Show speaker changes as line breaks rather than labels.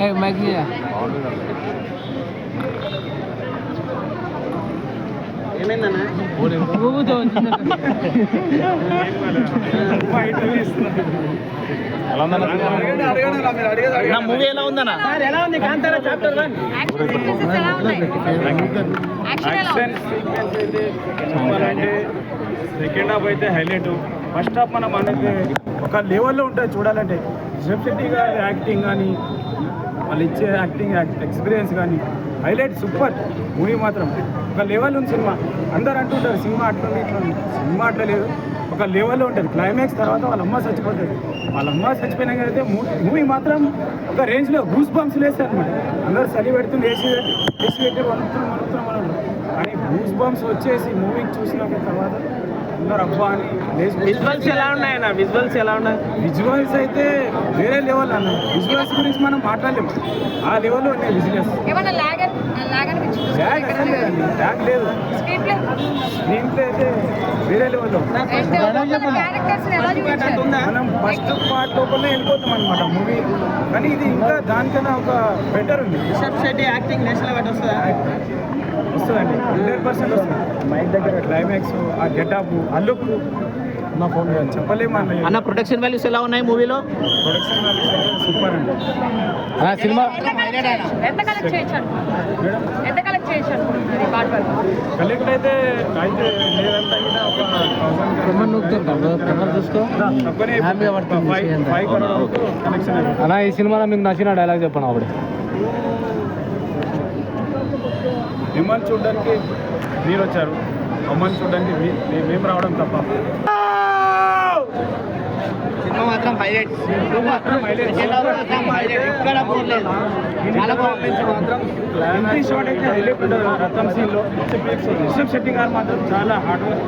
Hey, Magnia.
నా movie ఎలా ఉందన్న?
ఎలా ఉంది? Kantara chapter one
action sequence అయితే చెప్పాలంటే సెకండ్ హాఫ్ అయితే హైలైట్ ఫస్ట్ హాఫ్ మనం అనేది ఒక లెవెల్లో ఉంటుంది చూడాలంటే. గారి యాక్టింగ్ కానీ వాళ్ళు ఇచ్చే యాక్టింగ్ ఎక్స్పీరియన్స్ కానీ హైలైట్ సూపర్. మూవీ మాత్రం. ఒక లెవెల్ ఉంది సినిమా. అందరు అంటుంటారు సినిమా అట్లా ఉంది, ఇట్లా సినిమా అట్లా లేదు. ఒక లెవెల్లో ఉంటుంది. క్లైమాక్స్ తర్వాత వాళ్ళ అమ్మ చచ్చిపోతుంది. వాళ్ళ అమ్మ చచ్చిపోయినాక అయితే మూవీ మాత్రం ఒక రేంజ్లో గూస్ బంప్స్ లేస్తారు అనమాట అందరు చలి పెడుతుంది వేసి వేసి పెట్టి వణుకుతున్నాం వణుకుతున్నాం అని కానీ గూస్ బంప్స్ వచ్చేసి మూవీ చూసిన తర్వాత
విజువల్స్ ఎలా ఉన్నాయన్న విజువల్స్ ఎలా ఉన్నాయి?
విజువల్స్ అయితే వేరే లెవెల్ అన్న. విజువల్స్ గురించి మనం మాట్లాడలేము ఆ లెవెల్లో ఉన్నాయి విజువల్స్ ట్యాగ్ లేదు.
స్క్రీన్ ప్లే
అయితే వేరే లెవెల్లో
క్యారెక్టర్స్ ఎలా చూపించారు?
మనం ఫస్ట్ పార్ట్ లోపలనే వెళ్ళిపోతాం అనమాట మూవీ కానీ ఇది ఇంకా దానికన్నా ఒక బెటర్ ఉంది.
యాక్టింగ్ నేషనల్ అవార్డు వస్తుందా?
వస్తుందండి హండ్రెడ్ పర్సెంట్ వస్తుంది. మైక్ దగ్గర క్లైమాక్స్ ఆ గెటప్ ఆ లుక్ నా ఫోన్ చెప్పలేము
అన్న ప్రొడక్షన్ వాల్యూస్ ఎలా ఉన్నాయి మూవీలో?
ప్రొడక్షన్ సూపర్ అండి.
సినిమా
ఎంత కలెక్ట్?
మేడం?
ఎంత కలెక్ట్
కలెక్ట్ అయితే అయితే లేదంటే కూడా ఒక థౌసండ్
చూసుకో.
తక్కువనే
హ్యాపీగా పడుతుంది
ఫైవ్
విషయం
ఫైవ్ కరోడ్ వరకు కలెక్షన్ అయిపోయింది
అన్న ఈ సినిమాలో మీకు నచ్చిన డైలాగ్ చెప్పండి అప్పుడు
మిమ్మల్ని చూడడానికి మీరు వచ్చారు. అమ్మని చూడడానికి మేము రావడం తప్ప.
సినిమా మాత్రం హైలైట్.
రతం సీన్లో రిషబ్ శెట్టి గారు మాత్రం చాలా హార్డ్ వర్క్